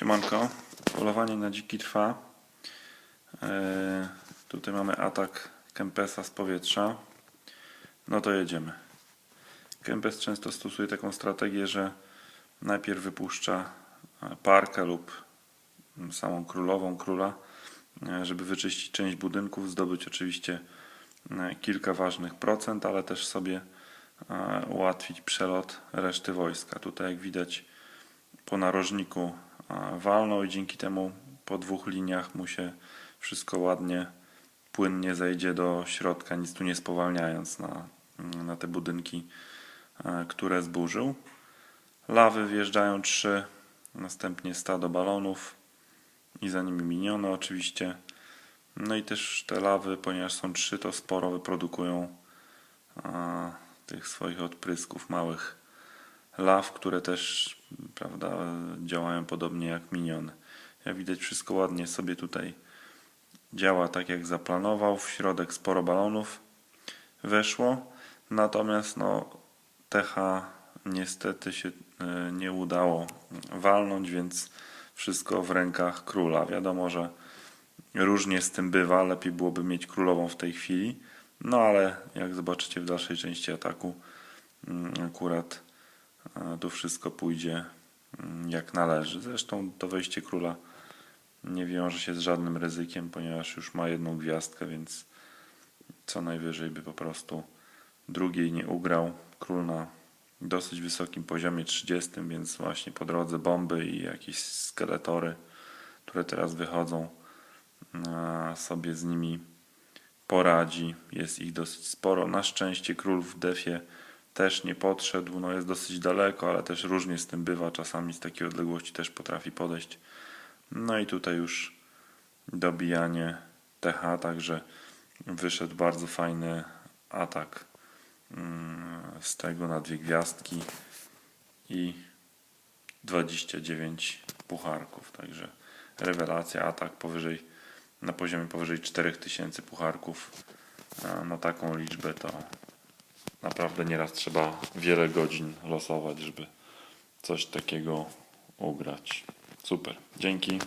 Siemanko, polowanie na dziki trwa. E, tutaj mamy atak Kempesa z powietrza. No to jedziemy. Kempes często stosuje taką strategię, że najpierw wypuszcza e, parkę lub mm, samą królową króla, e, żeby wyczyścić część budynków, zdobyć oczywiście kilka ważnych procent, ale też sobie ułatwić przelot reszty wojska. Tutaj jak widać po narożniku walnął i dzięki temu po dwóch liniach mu się wszystko ładnie, płynnie zejdzie do środka, nic tu nie spowalniając na, na te budynki, które zburzył. Lawy wjeżdżają trzy, następnie stado balonów i za nimi minione oczywiście. No i też te lawy, ponieważ są trzy, to sporo wyprodukują a, tych swoich odprysków małych law, które też prawda, działają podobnie jak miniony. Jak widać wszystko ładnie sobie tutaj działa tak jak zaplanował. W środek sporo balonów weszło. Natomiast no, TH niestety się e, nie udało walnąć, więc wszystko w rękach króla. Wiadomo, że różnie z tym bywa. Lepiej byłoby mieć królową w tej chwili. No ale jak zobaczycie w dalszej części ataku, mm, akurat a tu wszystko pójdzie jak należy. Zresztą to wejście króla nie wiąże się z żadnym ryzykiem, ponieważ już ma jedną gwiazdkę, więc co najwyżej by po prostu drugiej nie ugrał. Król na dosyć wysokim poziomie 30, więc właśnie po drodze bomby i jakieś skeletory, które teraz wychodzą, sobie z nimi poradzi. Jest ich dosyć sporo. Na szczęście król w defie też nie podszedł, no jest dosyć daleko, ale też różnie z tym bywa, czasami z takiej odległości też potrafi podejść. No i tutaj już dobijanie TH, także wyszedł bardzo fajny atak mm, z tego na dwie gwiazdki i 29 pucharków, także rewelacja, atak powyżej, na poziomie powyżej 4000 pucharków na taką liczbę to naprawdę nieraz trzeba wiele godzin losować, żeby coś takiego ugrać. Super. Dzięki.